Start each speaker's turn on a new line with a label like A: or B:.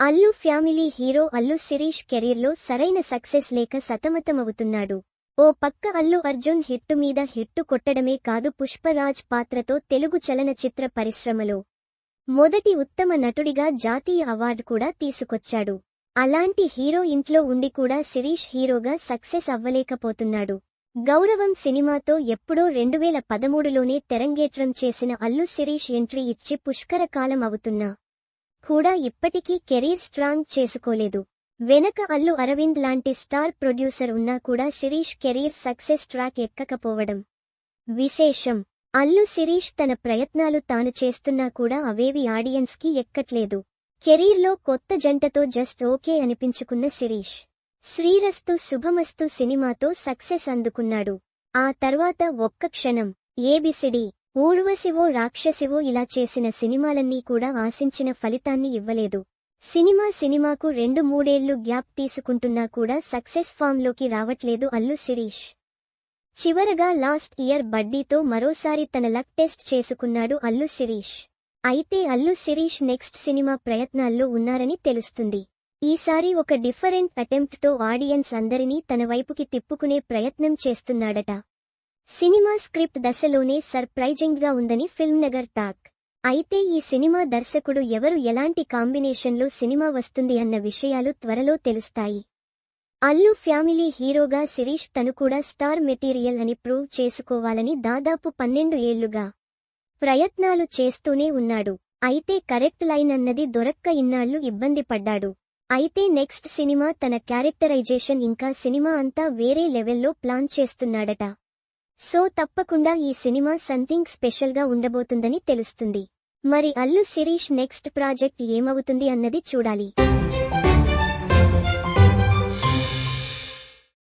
A: Allu family hero Allu Sirish కెరీర్లో సరైన success లేక సతమతమవుతున్నాడు. ఓ పక్క అల్లు అర్జున్ హిట్టు మీద హిట్టు కొట్టడమే కాదు పుష్పరాజ్ పాత్రతో తెలుగు చలనచిత్ర పరిశ్రమలో. మొదటి ఉత్తమ నటుడిగా జాతీయ అవార్డు కూడా తీసుకొచ్చాడు. అలాంటి హీరో ఇంట్లో ఉండి కూడా శిరీష్ హీరోగా సక్సెస్ అవ్వలేకపోతున్నాడు. గౌరవం సినిమాతో ఎప్పుడో రెండువేల పదమూడులోనే తెరంగేట్రం చేసిన అల్లు శిరీష్ ఎంట్రీ ఇచ్చి పుష్కర కాలం అవుతున్నా. కూడా ఇప్పటికీ కెరీర్ స్ట్రాంగ్ చేసుకోలేదు. వెనక అల్లు అరవింద్ లాంటి స్టార్ ప్రొడ్యూసర్ ఉన్నా కూడా శిరీష్ కెరీర్ సక్సెస్ ట్రాక్ ఎక్కకపోవడం విశేషం. అల్లు శిరీష్ తన ప్రయత్నాలు తాను చేస్తున్నా కూడా అవేవి ఆడియన్స్కి ఎక్కట్లేదు. కెరీర్లో కొత్త జంటతో జస్ట్ ఓకే అనిపించుకున్న శిరీష్. శ్రీరస్తు శుభమస్తు సినిమాతో సక్సెస్ అందుకున్నాడు. ఆ తర్వాత ఒక్క క్షణం. ఏబిసిడి ఊర్వశివో రాక్షసివో ఇలా చేసిన సినిమాలన్నీ కూడా ఆశించిన ఫలితాన్ని ఇవ్వలేదు. సినిమా సినిమాకు రెండు మూడేళ్ళు గ్యాప్ తీసుకుంటున్నా కూడా సక్సెస్ ఫామ్లోకి రావట్లేదు అల్లు శిరీష్. చివరగా లాస్ట్ ఇయర్ బడ్డీతో మరోసారి తన లక్ టెస్ట్ చేసుకున్నాడు అల్లు శిరీష్. అయితే అల్లు శిరీష్ నెక్స్ట్ సినిమా ప్రయత్నాల్లో ఉన్నారని తెలుస్తుంది. ఈసారి ఒక డిఫరెంట్ అటెంప్ట్తో ఆడియన్స్ అందరినీ తన వైపుకి తిప్పుకునే ప్రయత్నం చేస్తున్నాడట. సినిమా స్క్రిప్ట్ దశలోనే సర్ప్రైజింగ్గా ఉందని ఫిల్మ్నగర్ టాక్. అయితే ఈ సినిమా దర్శకుడు ఎవరు ఎలాంటి కాంబినేషన్లో సినిమా వస్తుంది అన్న విషయాలు త్వరలో తెలుస్తాయి. అల్లు ఫ్యామిలీ హీరోగా శిరీష్ తను కూడా స్టార్ మెటీరియల్ అని ప్రూవ్ చేసుకోవాలని దాదాపు పన్నెండు ఏళ్ళుగా ప్రయత్నాలు చేస్తూనే ఉన్నాడు. అయితే కరెక్ట్ లైన్ అన్నది దొరక్క ఇన్నాళ్ళు ఇబ్బంది పడ్డాడు. అయితే నెక్స్ట్ సినిమా తన క్యారెక్టరైజేషన్ ఇంకా సినిమా అంతా వేరే లెవెల్లో ప్లాన్ చేస్తున్నాడట. సో తప్పకుండా ఈ సినిమా సంథింగ్ స్పెషల్గా ఉండబోతుందని తెలుస్తుంది. మరి అల్లు శిరీష్ నెక్స్ట్ ప్రాజెక్ట్ ఏమవుతుంది అన్నది చూడాలి.